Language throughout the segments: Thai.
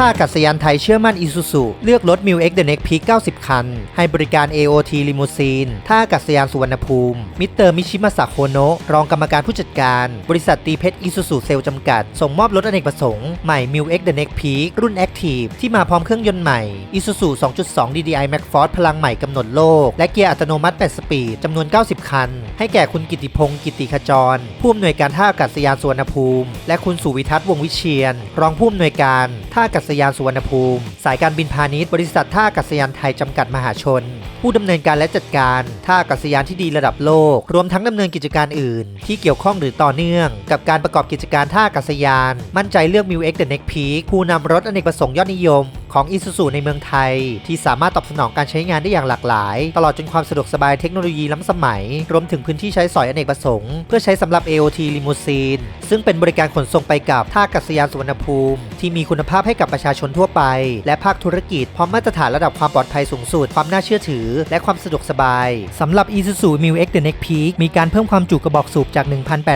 ท่าอากาศยานไทยเชื่อมั่นอีซูซูเลือกรถ m ิว X The Next Peak 90 คัน ให้บริการ AOT ลิมูซีนท่าอากาศยานสุวรรณภูมิ มิสเตอร์มิชิมาสะโคโนะรองกรรมการผู้จัดการ บริษัทตีเพชรอีซูซูเซลจำกัด ส่งมอบรถอเนกประสงค์ใหม่ m ิว X The Next Peak รุ่น Active ที่มาพร้อมเครื่องยนต์ใหม่ Isuzu 2.2 DDI Max Force พลังใหม่กำหนดโลก และเกียร์อัตโนมัติ8สปีดจำนวน 90 คัน ให้แก่คุณกิติพงศ์กิติขจร ผู้อำนวยการท่าอากาศยานสุวรรณภูมิ และคุณสุวิทัศน์วงวิเชียน รองผู้อำนวยการท่าอากาศยานสุวรรณภูมิ สายการบินพาณิชย์บริษัทท่าอากาศยานไทยจำกัดมหาชน ผู้ดำเนินการและจัดการท่าอากาศยานที่ดีระดับโลก รวมทั้งดำเนินกิจการอื่น ที่เกี่ยวข้องหรือต่อเนื่อง กับการประกอบกิจการท่าอากาศยาน มั่นใจเลือก m ิว X The Next Peak ผู้นำรถอเนกประสงค์ยอดนิยมของ Isuzu ในเมืองไทย ที่สามารถตอบสนองการใช้งานได้อย่างหลากหลาย ตลอดจนความสะดวกสบายเทคโนโลยีล้ำสมัย รวมถึงพื้นที่ใช้สอยอเนกประสงค์ เพื่อใช้สำหรับ AOT ลิมูซีนซึ่งเป็นบริการขนส่งไปกับท่าอากาศยานสุวรรณภูมิ ที่มีคุณภาพให้กับประชาชนทั่วไป และภาคธุรกิจพร้อมมาตรฐานระดับความปลอดภัยสูงสุด ความน่าเชื่อถือ และความสะดวกสบายสำหรับ Isuzu m ิว X The Next Peak มีการเพิ่มความจุกระบอกสูบจาก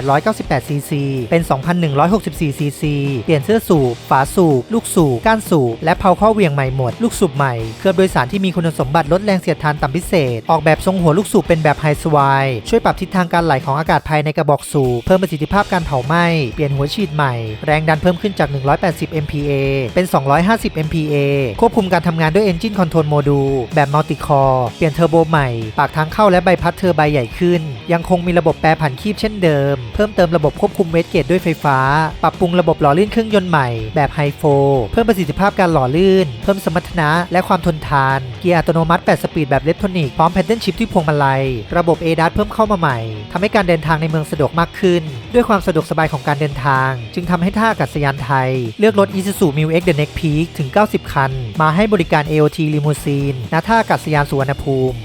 1,898 ซีซีเป็น 2,164 ซีซีเปลี่ยนเสื้อสูบ ฝาสูบ ลูกสูบ ก้านสูบ และเพาข้อเหวียงใหม่หมด ลูกสูบใหม่เคลือบโดยสารที่มีคุณสมบัติลดแรงเสียดทานต่ำพิเศษ ออกแบบทรงหัวลูกสูบเป็นแบบไฮสวายช่วยปรับทิศทางการไหลของอากาศภายในกระบอกสูบเพิ่มประสิทธิภาพการเผาไหม้เปลี่ยนหัวฉีดใหม่ แรงดันเพิ่มขึ้นจาก 180 MPa เป็น 250 MPa ควบคุมการทำงานด้วย Engine Control Module แบบมัลติคอร์เปลี่ยนเทอร์โบใหม่ ปากทางเข้าและใบพัดเทอร์ไบใหญ่ขึ้นยังคงมีระบบแปรผันคีบเช่นเดิม เพิ่มเติมระบบควบคุมเวทเกตด้วยไฟฟ้า ปรับปรุงระบบหล่อลื่นเครื่องยนต์ใหม่แบบไฮโฟเพิ่มประสิทธิภาพการหล่อลื่น เพิ่มสมรรถนะและความทนทาน เกียร์อัตโนมัติ 8 สปีดแบบเลฟโทนิกพร้อมแพดเดิลชิพที่พวงมาลัย ระบบ ADAS เพิ่มเข้ามาใหม่ทำให้การเดินทางในเมืองสะดวกมากขึ้น ด้วยความสะดวกสบายของการเดินทาง จึงทำให้ท่าอากาศยานไทย เลือกรถ Isuzu m ิว X The Next Peak ถึง 90 คัน มาให้บริการ AOT Limousine ณท่าอากาศยานสุวรรณภูมิ